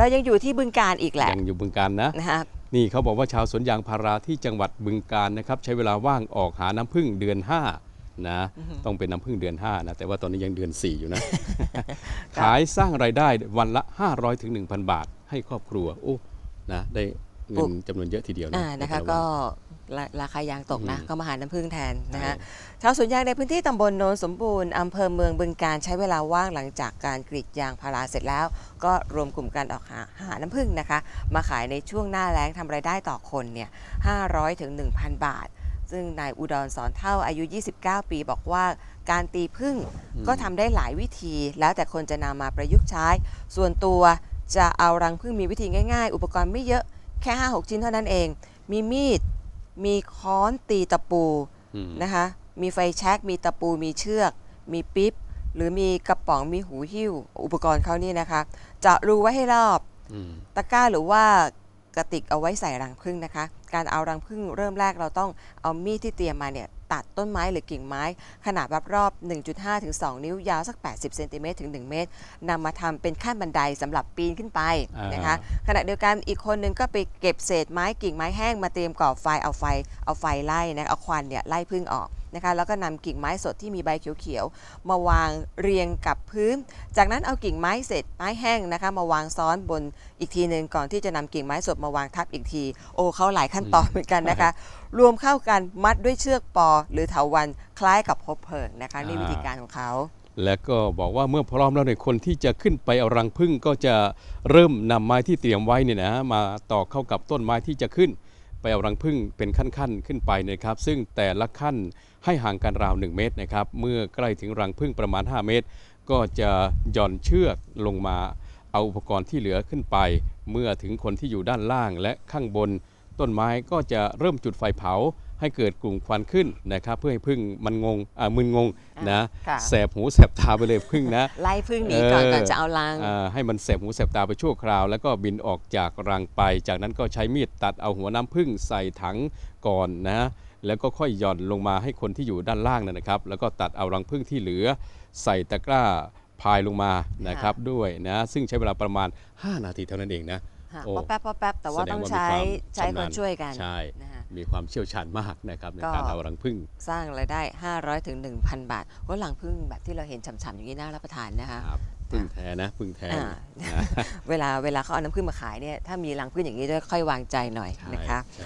เรายังอยู่ที่บึงการอีกแหละยังอยู่บึงการนะนะคะนี่เขาบอกว่าชาวสวนยางพาราที่จังหวัดบึงการนะครับ ใช้เวลาว่างออกหาน้ำพึ่งเดือน5นะต้องเป็นน้ำพึ่งเดือน5นะแต่ว่าตอนนี้ยังเดือน 4 อยู่นะ ขายสร้างรายได้วันละ 500ถึง1,000 บาทให้ครอบครัวโอ้นะได้ เงินจำนวนเยอะทีเดียวนะอ่านะคะในแต่ลก็วันราราคายางตกนะอืมก็มาหาน้ำพึ่งแทนนะใช่ฮะชาวสวนยางในพื้นที่ตำบลโนนสมบูรณ์อำเภอเมืองบึงการใช้เวลาว่างหลังจากการกรีดยางพาราเสร็จแล้ว ก็รวมกลุ่มกันออกหาหาน้ำพึ่งนะคะ มาขายในช่วงหน้าแล้งทำรายได้ต่อคนเนี่ย500ถึง1,000 บาท ซึ่งนายอุดรสอนเท่าอายุ 29 ปีบอกว่าการตีพึ่งก็ทำได้หลายวิธี แล้วแต่คนจะนำมาประยุกต์ใช้ ส่วนตัวจะเอารังพึ่งมีวิธีง่าย ๆ อุปกรณ์ไม่เยอะ แค่ 5-6 ชิ้นเท่านั้นเอง มีมีด มีค้อนตีตะปูอืมนะคะ มีไฟแช็กมีตะปู มีเชือก มีปิ๊บ หรือมีกระป๋อง มีหูหิ้ว อุปกรณ์เขานี่นะคะ เจาะรูไว้ให้รอบอืมตะกร้าหรือว่ากระติกเอาไว้ใส่รังผึ้งนะคะ การเอารังผึ้งเริ่มแรกเราต้องเอามีดที่เตรียมมาเนี่ย ตัดต้นไม้หรือกิ่งไม้ ขนาดรอบๆ1.5 ถึง 2 นิ้วยาวสัก 80 เซนติเมตรถึง 1 เมตรนำมาทำเป็นขั้นบันไดสำหรับปีนขึ้นไปนะคะขณะเดียวกันอีกคนนึงก็ไปเก็บเศษไม้กิ่งไม้แห้งมาเตรียมก่อไฟเอาไฟเอาไฟไล่นะเอาควันเนี่ยไล่พึ่งออก นะคะแล้วก็นำกิ่งไม้สดที่มีใบเขียวๆมาวางเรียงกับพื้น จากนั้นเอากิ่งไม้เศษไม้แห้งนะคะ มาวางซ้อนบนอีกทีหนึ่งก่อนที่จะนำกิ่งไม้สดมาวางทับอีกที โอ้เขาหลายขั้นตอนเหมือนกันนะคะ รวมเข้ากันมัดด้วยเชือกปอ หรือเถาวันคล้ายกับพบเพลิงนะคะนี่วิธีการของเขาแล้วก็บอกว่าเมื่อพร้อมแล้วเนี่ยคนที่จะขึ้นไปเอารังพึ่งก็จะเริ่มนำไม้ที่เตรียมไว้เนี่ยนะมาต่อเข้ากับต้นไม้ที่จะขึ้น ไปเอารังพึ่งเป็นขั้นๆขึ้นไปนะครับ ซึ่งแต่ละขั้นให้ห่างกันราว 1 เมตรนะครับ เมื่อใกล้ถึงรังพึ่งประมาณ 5 เมตร ก็จะหย่อนเชือกลงมาเอาอุปกรณ์ที่เหลือขึ้นไป เมื่อถึงคนที่อยู่ด้านล่างและข้างบน ต้นไม้ก็จะเริ่มจุดไฟเผา ให้เกิดกลุ่มควันขึ้นนะครับเพื่อให้พึ่งมันงงอ่ามึนงงนะค่ะ แสบหูแสบตาไปเลยพึ่งนะ ไล่พึ่งหนีก่อนเออ ก่อนจะเอารัง อ่าให้มันแสบหูแสบตาไปชั่วคราว แล้วก็บินออกจากรังไป จากนั้นก็ใช้มีดตัดเอาหัวน้ำผึ้งใส่ถังก่อนนะ แล้วก็ค่อยหย่อนลงมาให้คนที่อยู่ด้านล่างนะนะครับ แล้วก็ตัดเอารังผึ้งที่เหลือ ใส่ตะกร้าพายลงมานะครับด้วยนะ ซึ่งใช้เวลาประมาณ 5 นาทีเท่านั้นเองนะ ค่ะโอ้ป๊อปแป๊บป๊อปแป๊บแต่ว่าแสดงต้องว่ามีใช้ความใช้ชำคนาญ นช่วยกันใช่ นะคะ มีความเชี่ยวชาญมากนะครับในก็การเอารังผึ้งสร้างรายได้ 500ถึง1,000 บาทก็หลังพึ่งแบบที่เราเห็นฉ่ำๆอย่างนี้น่ารับประทานนะคะครับผึ้งแท้นะผึ้งแท้อ่านะเวลาเวลาเขาเอาน้ำพึ่งมาขายเนี่ยถ้ามีรังพึ่งอย่างนี้ด้วยค่อยวางใจหน่อยใช่นะคะใช่